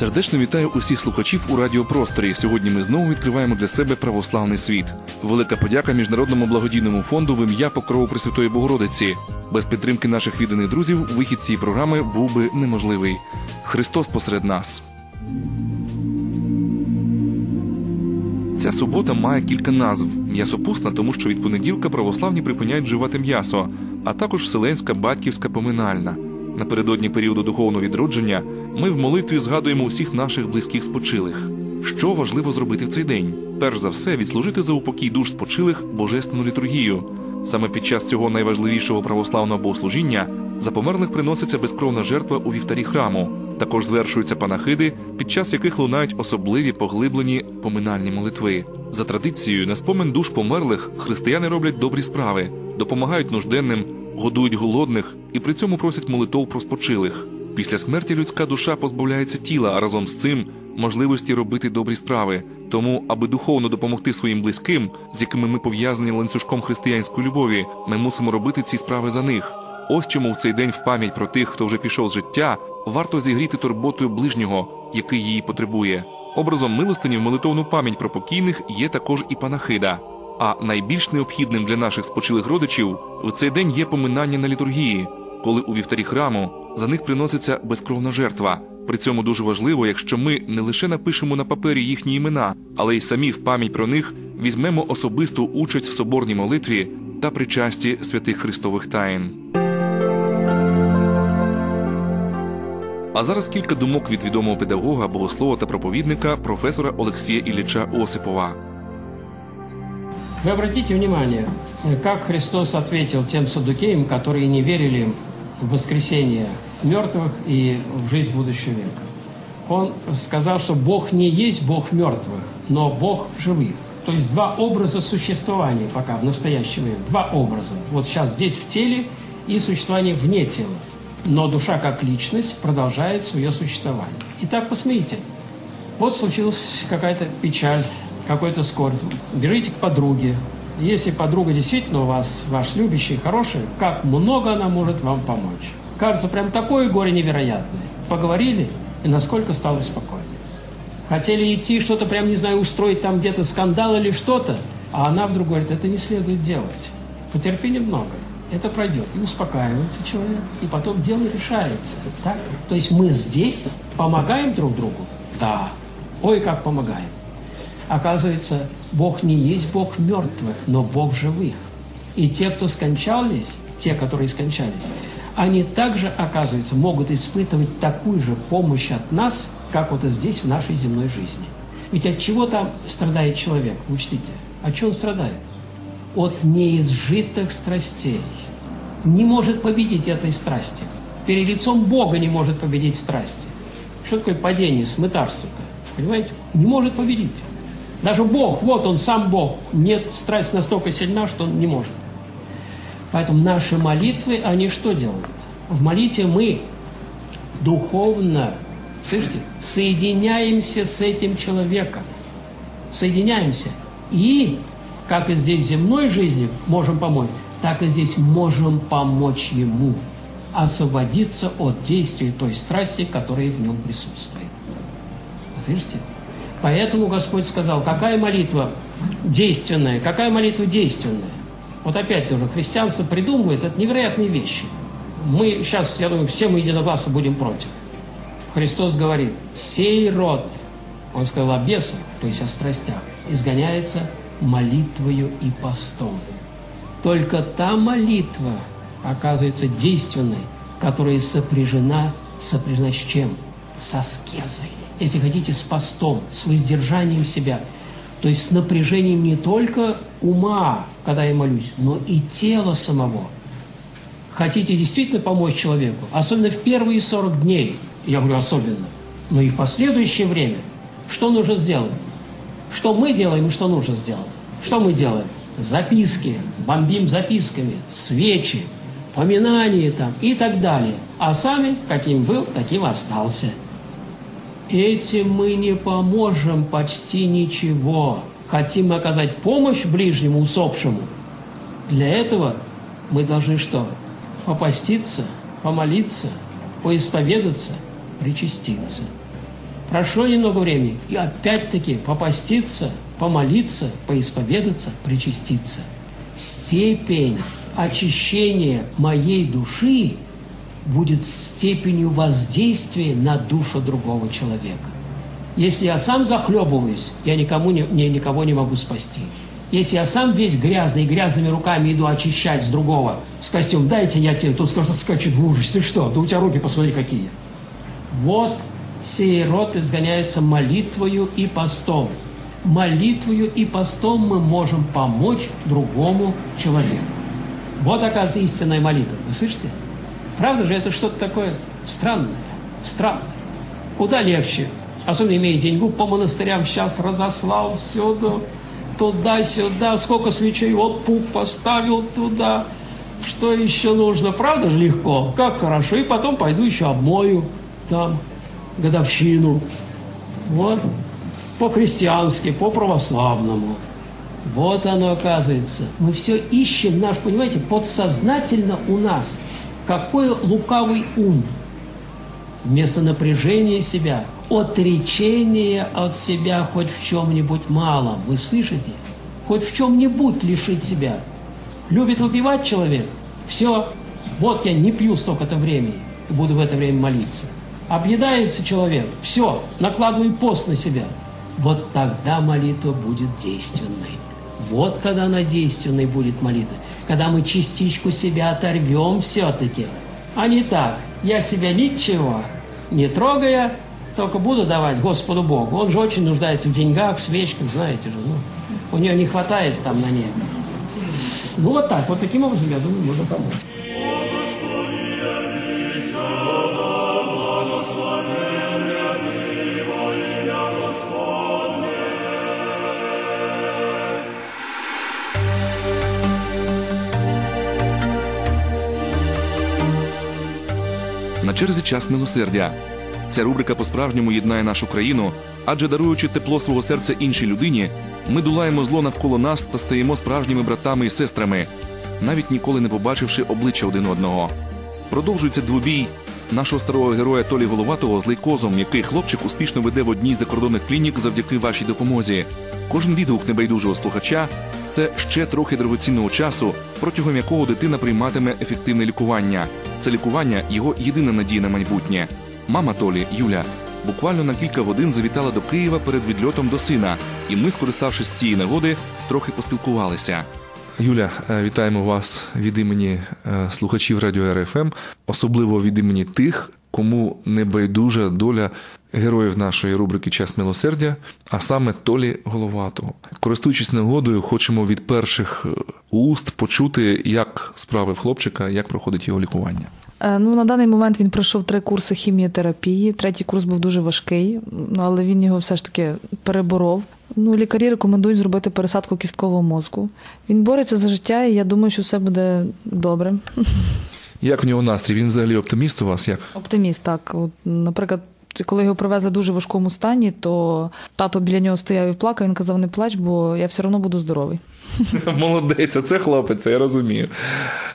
Сердечно вітаю усіх слухачів у радіопросторі. Сьогодні ми знову відкриваємо для себе православний світ. Велика подяка міжнародному благодійному фонду в ім'я Покрову Пресвятої Богородиці. Без підтримки наших відданих друзів вихід цієї програми був би неможливий. Христос посеред нас. Ця субота має кілька назв: м'ясопусна, тому що від понеділка православні припиняють вживати м'ясо, а також вселенська батьківська поминальна. Напередодні періоду духовного відродження ми в молитві згадуємо усіх наших близьких спочилих. Що важливо зробити в цей день? Перш за все, відслужити за упокій душ спочилих божественну літургію. Саме під час цього найважливішого православного богослужіння за померлих приноситься безкровна жертва у вівтарі храму. Також звершуються панахиди, під час яких лунають особливі поглиблені поминальні молитви. За традицією, на спомин душ померлих християни роблять добрі справи, допомагають нужденним, годують голодних і при цьому просять молитов про спочилих. Після смерті людська душа позбавляється тіла, а разом з цим можливості робити добрі справи. Тому, аби духовно допомогти своїм близьким, з якими ми пов'язані ланцюжком християнської любові, ми мусимо робити ці справи за них. Ось чому в цей день в пам'ять про тих, хто вже пішов з життя, варто зігріти турботою ближнього, який її потребує. Образом милостині в молитовну пам'ять про покійних є також і панахида. А найбільш необхідним для наших спочилих родичів в цей день є поминання на літургії, коли у вівтарі храму за них приноситься безкровна жертва. При цьому дуже важливо, якщо ми не лише напишемо на папері їхні імена, але й самі в пам'ять про них візьмемо особисту участь в соборній молитві та причасті святих Христових таїн. А зараз кілька думок від відомого педагога, богослова та проповідника професора Олексія Ілліча Осипова. Вы обратите внимание, как Христос ответил тем садукеям, которые не верили в воскресение мертвых и в жизнь будущего века. Он сказал, что Бог не есть Бог мертвых, но Бог живых. То есть два образа существования пока в настоящее время. Два образа. Вот сейчас здесь в теле и существование вне тела. Но душа как личность продолжает свое существование. Итак, посмотрите. Вот случилась какая-то печаль, какой-то скорбь. Бежите к подруге. Если подруга действительно у вас, ваш любящий, хороший, как много она может вам помочь. Кажется, прям такое горе невероятное. Поговорили, и насколько стало спокойнее. Хотели идти что-то прям, не знаю, устроить там где-то скандал или что-то, а она вдруг говорит, это не следует делать. Потерпи немного, это пройдет. И успокаивается человек, и потом дело решается. Так? То есть мы здесь помогаем друг другу? Да. Ой, как помогаем. Оказывается, Бог не есть Бог мертвых, но Бог живых. И те, кто скончались, те, которые скончались, они также, оказывается, могут испытывать такую же помощь от нас, как вот здесь, в нашей земной жизни. Ведь от чего там страдает человек? Учтите. От чего он страдает? От неизжитых страстей. Не может победить этой страсти. Перед лицом Бога не может победить страсти. Что такое падение, смытарство-то? Понимаете? Не может победить. Даже Бог, вот он сам Бог. Нет, страсть настолько сильна, что он не может. Поэтому наши молитвы, они что делают? В молитве мы духовно, слышите, соединяемся с этим человеком. Соединяемся. И, как и здесь в земной жизни можем помочь, так и здесь можем помочь ему освободиться от действия той страсти, которая в нем присутствует. Слышите? Поэтому Господь сказал, какая молитва действенная, какая молитва действенная. Вот опять тоже христианство придумывает, это невероятные вещи. Мы сейчас, я думаю, все мы единогласно будем против. Христос говорит, сей род, он сказал о бесах, то есть о страстях, изгоняется молитвою и постом. Только та молитва оказывается действенной, которая сопряжена, сопряжена с чем? С аскезой. Если хотите, с постом, с воздержанием себя. То есть с напряжением не только ума, когда я молюсь, но и тела самого. Хотите действительно помочь человеку, особенно в первые 40 дней, я говорю особенно, но и в последующее время, что нужно сделать? Что мы делаем и что нужно сделать? Что мы делаем? Записки, бомбим записками, свечи, поминания там и так далее. А сами, каким был, таким остался. Этим мы не поможем почти ничего. Хотим оказать помощь ближнему усопшему. Для этого мы должны что? Попаститься, помолиться, поисповедаться, причаститься. Прошло немного времени, и опять-таки попаститься, помолиться, поисповедаться, причаститься. Степень очищения моей души будет степенью воздействия на душу другого человека. Если я сам захлебываюсь, я никому не, не- никого не могу спасти. Если я сам весь грязный, грязными руками иду очищать с другого, с костюм, дайте я тебе, тут скажет, скачет в ужас, ты что, да у тебя руки посмотри какие. Вот сей род изгоняется молитвою и постом. Молитвою и постом мы можем помочь другому человеку. Вот, оказывается, истинная молитва. Вы слышите? Правда же, это что-то такое странное. Странное. Куда легче, особенно имея деньгу, по монастырям сейчас разослал сюда, туда-сюда, сколько свечей, вот пуп поставил туда. Что еще нужно? Правда же легко? Как хорошо. И потом пойду еще обмою там годовщину. Вот. По-христиански, по-православному. Вот оно оказывается. Мы все ищем наш, понимаете, подсознательно у нас. Какой лукавый ум. Вместо напряжения себя, отречения от себя хоть в чем-нибудь малом. Вы слышите? Хоть в чем-нибудь лишить себя. Любит выпивать человек? Все. Вот я не пью столько-то времени и буду в это время молиться. Объедается человек? Все. Накладываю пост на себя. Вот тогда молитва будет действенной. Вот когда она действенной будет молитва. Когда мы частичку себя оторвем все-таки. А не так. Я себя ничего не трогая, только буду давать Господу Богу. Он же очень нуждается в деньгах, свечках, знаете же. Ну, у нее не хватает там на небе. Ну вот так, вот таким образом, я думаю, можно помочь. Черзі час милосердя. Ця рубрика по-справжньому єднає нашу країну, адже даруючи тепло свого серця іншій людині, ми долаємо зло навколо нас та стаємо справжніми братами і сестрами, навіть ніколи не побачивши обличчя один одного. Продовжується двобій нашого старого героя Толі Головатого з лейкозом, який хлопчик успішно веде в одній з закордонних клінік завдяки вашій допомозі. Кожен відгук небайдужого слухача це ще трохи дорогоцінного часу, протягом якого дитина прийматиме ефективне лікування. Це лікування його єдина надія на майбутнє. Мама Толі, Юля, буквально на кілька годин завітала до Києва перед відльотом до сина, і ми, скориставшись цієї нагоди, трохи поспілкувалися. Юля, е, вітаємо вас від імені е, слухачів радіо РФМ, особливо від імені тих, кому не байдужа доля героїв нашої рубрики Час милосердя, а саме Толі Головатого. Користуючись нагодою, хочемо від перших е, уст почути, як справи хлопчика, як проходить його лікування. Ну, на даний момент він пройшов три курси хіміотерапії. Третій курс був дуже важкий, але він його все ж таки переборов. Ну, лікарі рекомендують зробити пересадку кісткового мозку. Він бореться за життя, і я думаю, що все буде добре. Як в нього настрій? Він взагалі оптиміст у вас? Як? Оптиміст, так. От, наприклад, коли його привезли в дуже важкому стані, то тато біля нього стояв і плакав. Він казав: не плач, бо я все одно буду здоровий. Молодець, це хлопець, я розумію.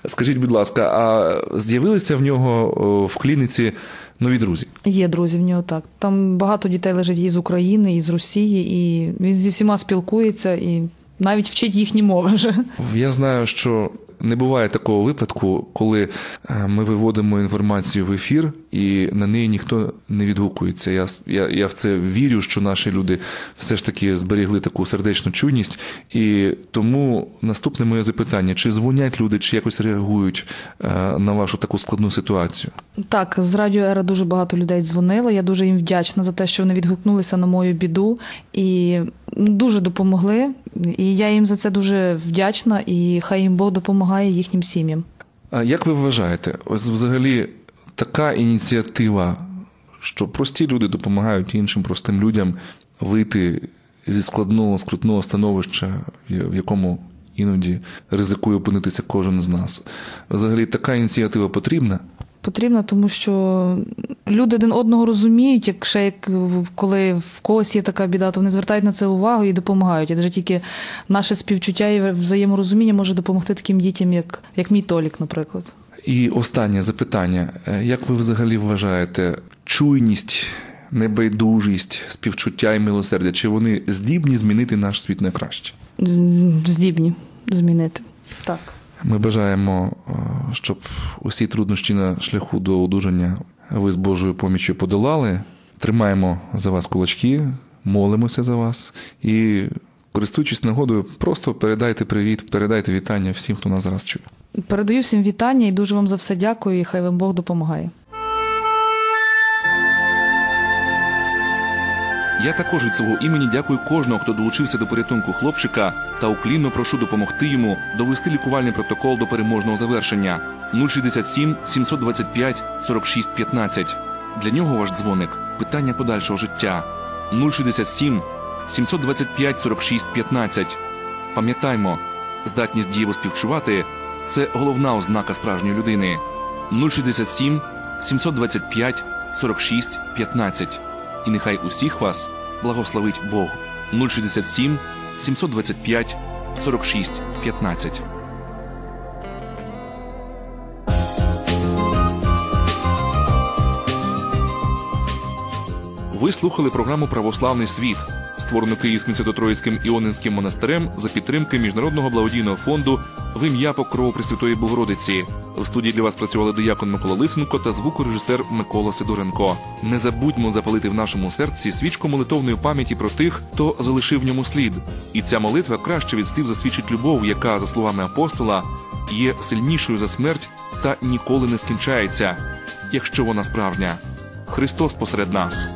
Скажіть, будь ласка, а з'явилися в нього в клініці нові друзі? Є друзі в нього так. Там багато дітей лежить і з України, і з Росії, і він зі всіма спілкується і навіть вчить їхні мови вже. Я знаю, що не буває такого випадку, коли е, ми виводимо інформацію в ефір, і на неї ніхто не відгукується. Я, я, я в це вірю, що наші люди все ж таки зберігли таку сердечну чуйність. І тому наступне моє запитання: чи дзвонять люди, чи якось реагують е, на вашу таку складну ситуацію? Так, з радіо Ера дуже багато людей дзвонило. Я дуже їм вдячна за те, що вони відгукнулися на мою біду і дуже допомогли. І я їм за це дуже вдячна, і хай їм Бог допомагає їхнім сім'ям. А як ви вважаєте, ось взагалі така ініціатива, що прості люди допомагають іншим простим людям вийти зі складного, скрутного становища, в якому іноді ризикує опинитися кожен з нас. Взагалі, така ініціатива потрібна? Потрібно, тому що люди один одного розуміють, як ще як коли в когось є така біда, то вони звертають на це увагу і допомагають. І навіть тільки наше співчуття і взаєморозуміння може допомогти таким дітям, як, як мій Толік, наприклад. І останнє запитання: Е, як ви взагалі вважаєте чуйність небайдужість, співчуття і милосердя, чи вони здібні змінити наш світ на краще? Здібні змінити. Так. Ми бажаємо, е, щоб усі труднощі на шляху до одужання ви з Божою поміччю подолали. Тримаємо за вас кулачки, молимося за вас і, користуючись нагодою, просто передайте привіт, передайте вітання всім, хто нас зараз чує. Передаю всім вітання і дуже вам за все дякую, і хай вам Бог допомагає. Я також від свого імені дякую кожному, хто долучився до порятунку хлопчика, та уклінно прошу допомогти йому довести лікувальний протокол до переможного завершення 067 725 46 15. Для нього ваш дзвоник питання подальшого життя 067 725 46 15. Пам'ятаймо, здатність дієво співчувати це головна ознака справжньої людини. 067 725 46 15. І нехай усіх вас благословить Бог. 067 725 46 15. Ви слухали програму Православний світ, створену Київським Свято-Троїцьким Іонинським монастирем за підтримки Міжнародного благодійного фонду в ім'я Покрову Пресвятої Богородиці. В студії для вас працювали диякон Микола Лисенко та звукорежисер Микола Сидоренко. Не забудьмо запалити в нашому серці свічку молитовної пам'яті про тих, хто залишив в ньому слід. І ця молитва краще від слів засвідчить любов, яка, за словами апостола, є сильнішою за смерть та ніколи не скінчається, якщо вона справжня. Христос посеред нас.